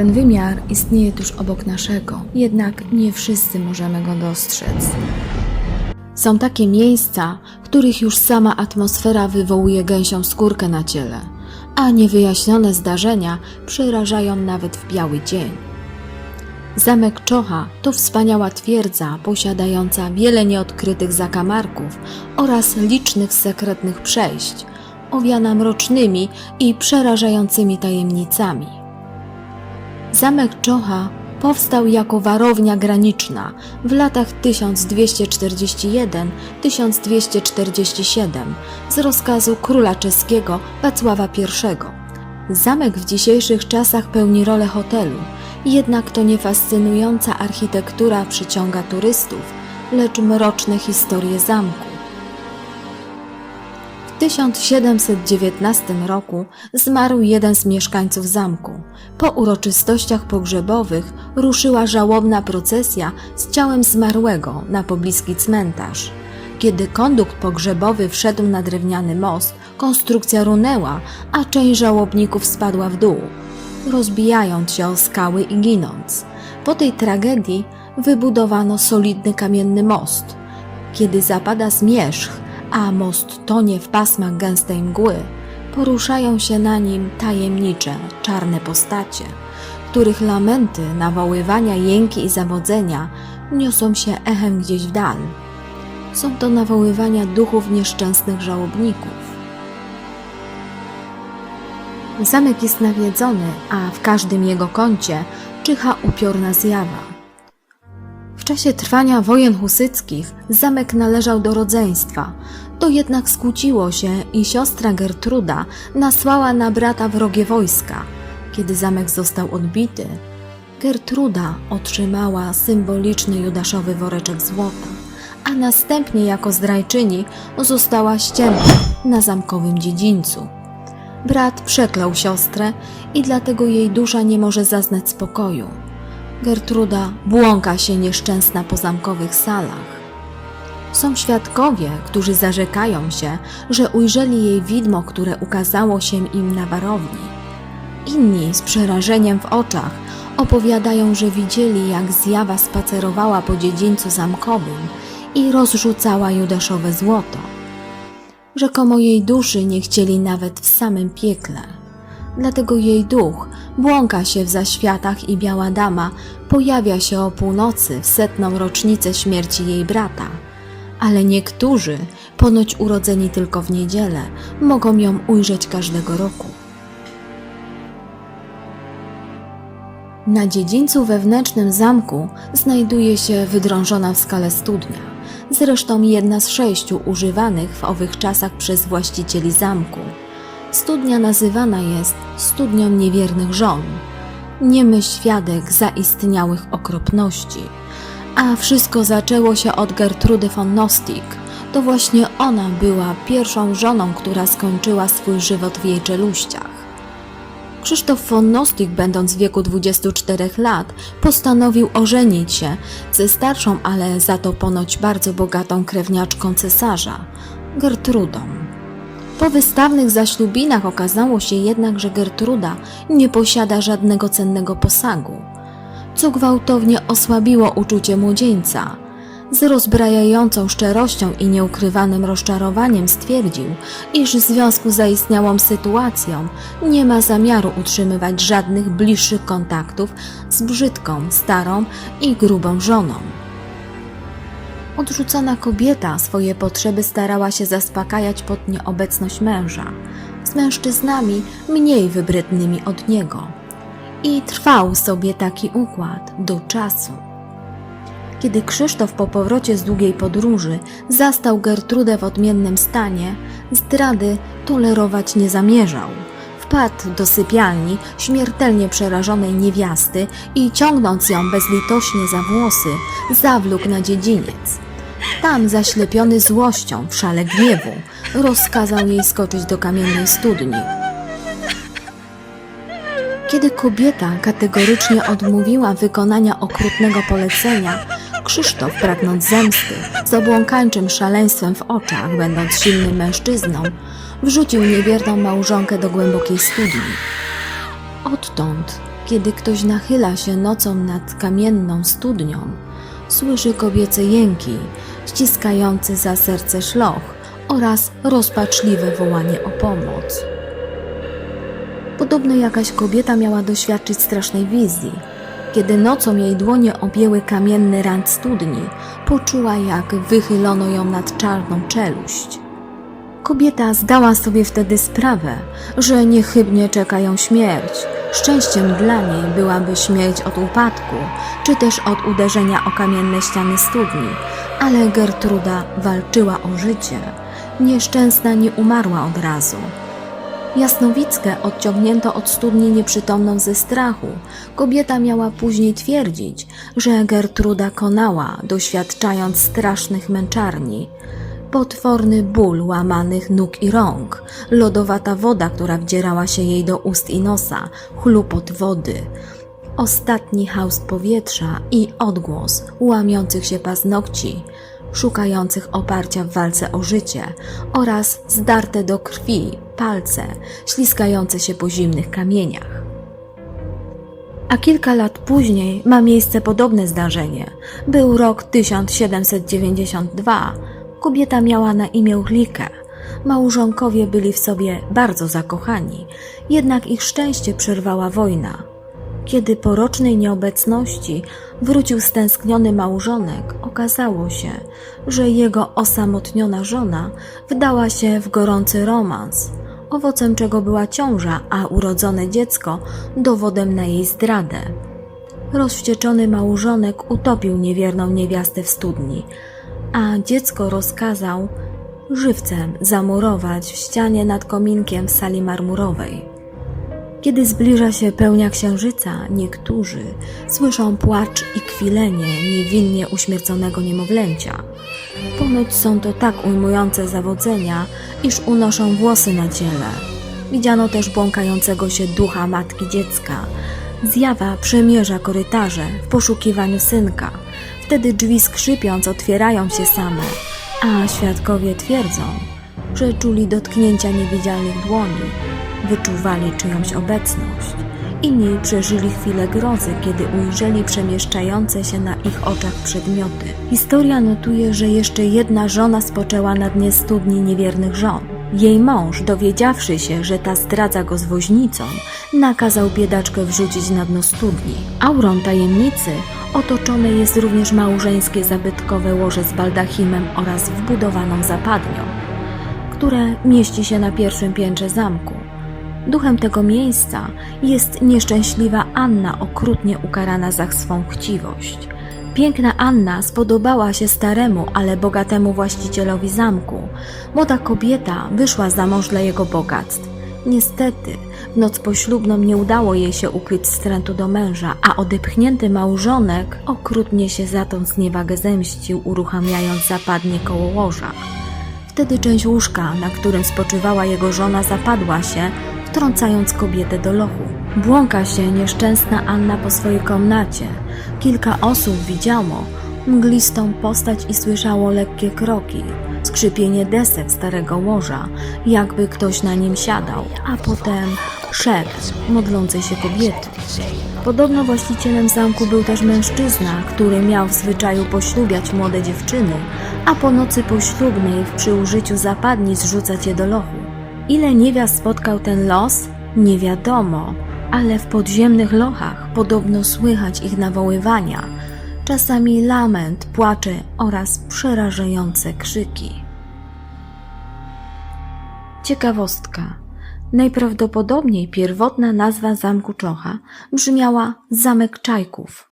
Ten wymiar istnieje tuż obok naszego, jednak nie wszyscy możemy go dostrzec. Są takie miejsca, których już sama atmosfera wywołuje gęsią skórkę na ciele, a niewyjaśnione zdarzenia przerażają nawet w biały dzień. Zamek Czocha to wspaniała twierdza posiadająca wiele nieodkrytych zakamarków oraz licznych sekretnych przejść, owiana mrocznymi i przerażającymi tajemnicami. Zamek Czocha powstał jako warownia graniczna w latach 1241-1247 z rozkazu króla czeskiego Wacława I. Zamek w dzisiejszych czasach pełni rolę hotelu, jednak to nie fascynująca architektura przyciąga turystów, lecz mroczne historie zamku. W 1719 roku zmarł jeden z mieszkańców zamku. Po uroczystościach pogrzebowych ruszyła żałobna procesja z ciałem zmarłego na pobliski cmentarz. Kiedy kondukt pogrzebowy wszedł na drewniany most, konstrukcja runęła, a część żałobników spadła w dół, rozbijając się o skały i ginąc. Po tej tragedii wybudowano solidny kamienny most. Kiedy zapada zmierzch, a most tonie w pasmach gęstej mgły, poruszają się na nim tajemnicze, czarne postacie, których lamenty, nawoływania, jęki i zawodzenia niosą się echem gdzieś w dal. Są to nawoływania duchów nieszczęsnych żałobników. Zamek jest nawiedzony, a w każdym jego kącie czyha upiorna zjawa. Czasie trwania wojen husyckich zamek należał do rodzeństwa. To jednak skłóciło się i siostra Gertruda nasłała na brata wrogie wojska. Kiedy zamek został odbity, Gertruda otrzymała symboliczny judaszowy woreczek złota, a następnie jako zdrajczyni została ścięta na zamkowym dziedzińcu. Brat przeklął siostrę i dlatego jej dusza nie może zaznać spokoju. Gertruda błąka się nieszczęsna po zamkowych salach. Są świadkowie, którzy zarzekają się, że ujrzeli jej widmo, które ukazało się im na warowni. Inni z przerażeniem w oczach opowiadają, że widzieli, jak zjawa spacerowała po dziedzińcu zamkowym i rozrzucała judaszowe złoto. Rzekomo jej duszy nie chcieli nawet w samym piekle. Dlatego jej duch błąka się w zaświatach i biała dama pojawia się o północy w setną rocznicę śmierci jej brata. Ale niektórzy, ponoć urodzeni tylko w niedzielę, mogą ją ujrzeć każdego roku. Na dziedzińcu wewnętrznym zamku znajduje się wydrążona w skale studnia, zresztą jedna z sześciu używanych w owych czasach przez właścicieli zamku. Studnia nazywana jest studnią niewiernych żon, niemy świadek zaistniałych okropności. A wszystko zaczęło się od Gertrudy von Nostik. To właśnie ona była pierwszą żoną, która skończyła swój żywot w jej czeluściach. Krzysztof von Nostik, będąc w wieku 24 lat, postanowił ożenić się ze starszą, ale za to ponoć bardzo bogatą krewniaczką cesarza, Gertrudą. Po wystawnych zaślubinach okazało się jednak, że Gertruda nie posiada żadnego cennego posagu, co gwałtownie osłabiło uczucie młodzieńca. Z rozbrajającą szczerością i nieukrywanym rozczarowaniem stwierdził, iż w związku z zaistniałą sytuacją nie ma zamiaru utrzymywać żadnych bliższych kontaktów z brzydką, starą i grubą żoną. Odrzucona kobieta swoje potrzeby starała się zaspokajać pod nieobecność męża, z mężczyznami mniej wybrednymi od niego. I trwał sobie taki układ do czasu. Kiedy Krzysztof po powrocie z długiej podróży zastał Gertrudę w odmiennym stanie, zdrady tolerować nie zamierzał. Wpadł do sypialni śmiertelnie przerażonej niewiasty i ciągnąc ją bezlitośnie za włosy, zawlókł na dziedziniec. Tam, zaślepiony złością w szale gniewu, rozkazał jej skoczyć do kamiennej studni. Kiedy kobieta kategorycznie odmówiła wykonania okrutnego polecenia, Krzysztof, pragnąc zemsty, z obłąkańczym szaleństwem w oczach, będąc silnym mężczyzną, wrzucił niewierną małżonkę do głębokiej studni. Odtąd, Kiedy ktoś nachyla się nocą nad kamienną studnią, słyszy kobiece jęki, ściskający za serce szloch oraz rozpaczliwe wołanie o pomoc. Podobno jakaś kobieta miała doświadczyć strasznej wizji. Kiedy nocą jej dłonie objęły kamienny rant studni, poczuła jak wychylono ją nad czarną czeluść. Kobieta zdała sobie wtedy sprawę, że niechybnie czeka ją śmierć. Szczęściem dla niej byłaby śmierć od upadku, czy też od uderzenia o kamienne ściany studni, ale Gertruda walczyła o życie. Nieszczęsna nie umarła od razu. Jasnowickę odciągnięto od studni nieprzytomną ze strachu. Kobieta miała później twierdzić, że Gertruda konała, doświadczając strasznych męczarni. Potworny ból łamanych nóg i rąk, lodowata woda, która wdzierała się jej do ust i nosa, chlupot wody, ostatni haust powietrza i odgłos łamiących się paznokci, szukających oparcia w walce o życie oraz zdarte do krwi palce śliskające się po zimnych kamieniach. A kilka lat później ma miejsce podobne zdarzenie. Był rok 1792. Kobieta miała na imię Uchlikę. Małżonkowie byli w sobie bardzo zakochani, jednak ich szczęście przerwała wojna. Kiedy po rocznej nieobecności wrócił stęskniony małżonek, okazało się, że jego osamotniona żona wdała się w gorący romans, owocem czego była ciąża, a urodzone dziecko dowodem na jej zdradę. Rozwścieczony małżonek utopił niewierną niewiastę w studni, a dziecko rozkazał żywcem zamurować w ścianie nad kominkiem w sali marmurowej. Kiedy zbliża się pełnia księżyca, niektórzy słyszą płacz i kwilenie niewinnie uśmierconego niemowlęcia. Ponoć są to tak ujmujące zawodzenia, iż unoszą włosy na ciele. Widziano też błąkającego się ducha matki dziecka. Zjawa przemierza korytarze w poszukiwaniu synka. Wtedy drzwi skrzypiąc otwierają się same, a świadkowie twierdzą, że czuli dotknięcia niewidzialnych dłoni, wyczuwali czyjąś obecność. Inni przeżyli chwilę grozy, kiedy ujrzeli przemieszczające się na ich oczach przedmioty. Historia notuje, że jeszcze jedna żona spoczęła na dnie studni niewiernych żon. Jej mąż, dowiedziawszy się, że ta zdradza go z woźnicą, nakazał biedaczkę wrzucić na dno studni. Aurą tajemnicy otoczone jest również małżeńskie zabytkowe łoże z baldachimem oraz wbudowaną zapadnią, które mieści się na pierwszym piętrze zamku. Duchem tego miejsca jest nieszczęśliwa Anna, okrutnie ukarana za swą chciwość. Piękna Anna spodobała się staremu, ale bogatemu właścicielowi zamku. Młoda kobieta wyszła za mąż dla jego bogactw. Niestety, w noc poślubną nie udało jej się ukryć wstrętu do męża, a odepchnięty małżonek okrutnie się za tą zniewagę zemścił, uruchamiając zapadnie koło łoża. Wtedy część łóżka, na którym spoczywała jego żona, zapadła się, wtrącając kobietę do lochu. Błąka się nieszczęsna Anna po swojej komnacie. Kilka osób widziało mglistą postać i słyszało lekkie kroki, skrzypienie desek starego łoża, jakby ktoś na nim siadał, a potem szept modlącej się kobiety. Podobno właścicielem zamku był też mężczyzna, który miał w zwyczaju poślubiać młode dziewczyny, a po nocy poślubnej przy użyciu zapadni zrzucać je do lochu. Ile niewiast spotkał ten los? Nie wiadomo, ale w podziemnych lochach podobno słychać ich nawoływania, czasami lament, płacze oraz przerażające krzyki. Ciekawostka. Najprawdopodobniej pierwotna nazwa zamku Czocha brzmiała Zamek Czajków.